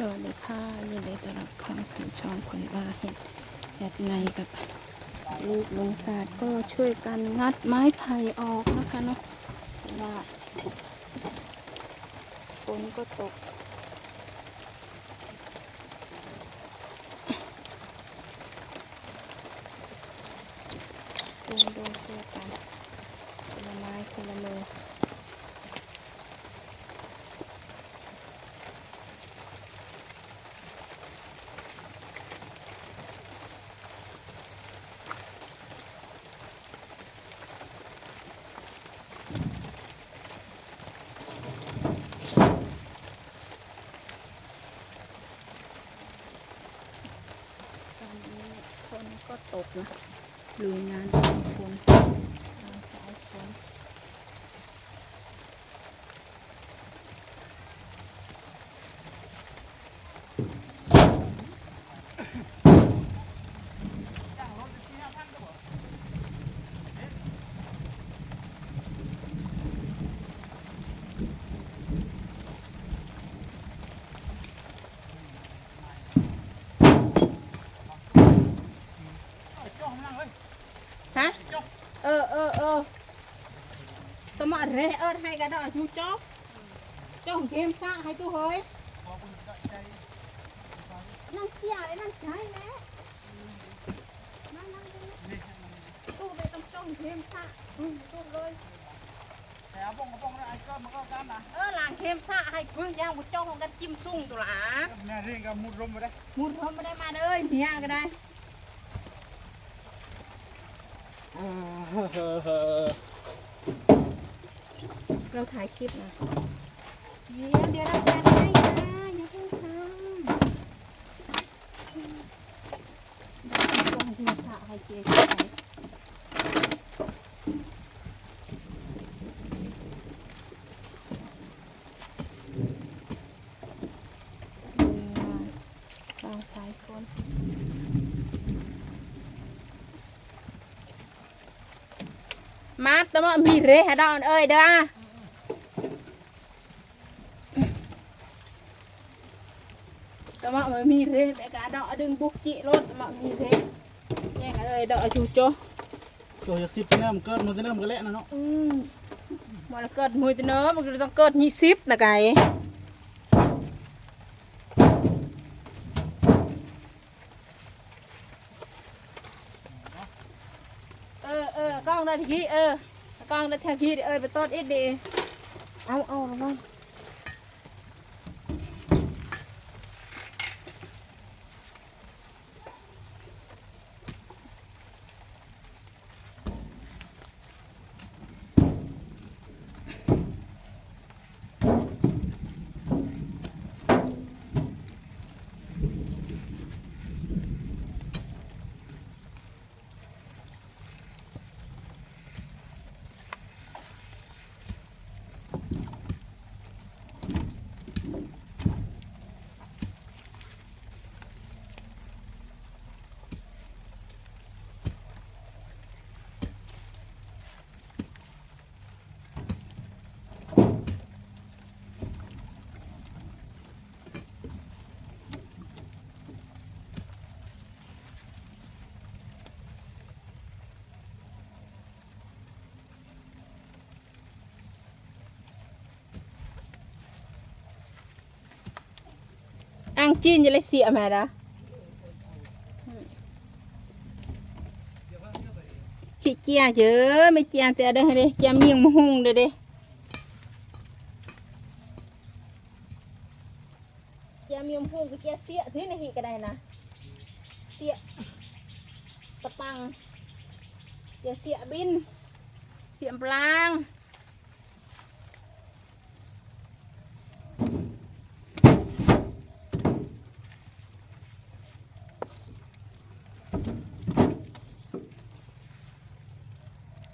สวัสดีค่ะยินดีต้อนรับเข้าสู่ช่องคนว่าเห็ดแอดในกับลูกลุงศาสตร์ก็ช่วยกันงัดไม้ไผ่ออกนะคะเนาะเพราะว่าฝนก็ตกดูดูช่วยกันคนละไม้คนละมือ ตอนนี้ฝนก็ ตกนะลุยงานทางฝนทางสายฝนฮะ เอ อเออเออตมาเรเอิดให้กันดอกชูจ๊อกจ้องเกมซ่าให้ตู้เฮ้ยนั่งเกี่ยเลยนั่งใช้แม่นั่งนั่งตู้ไปต้องจ้อง เราถ่ายคลิปนะเดี๋ยวเดี๋ยวเราจะให้นะอย่าเพิ่งทำต้องที่สะให้เจ๊ใช้ mát tao mà mì rê hả đó ơi đó tao mà mì rê bé cá đỏ đừng buộc chị luôn tao mà mì rê nghe cả ơi đỏ chú cho cho giặc ship nó mà cơn mà cái nó mà cái lẹ nó nó mà là cơn mùi nó mà nó cơn nhị ship là cái กล้องได้ทีกี้เออกล้องได้ทีเออไปต้นเอ็ดดีเอาเอาระวัง อังจีนจะเลยเสียแม่ละฮิเจียเยอะไม่เจียแต่เด้อเด้เจียมีงมะฮุงเด้อเด้เจียมีงมะฮุงก็เจียเสียที่ในหิก็ได้นะเสียตะปังเจียเสียบิน เสียมปลาง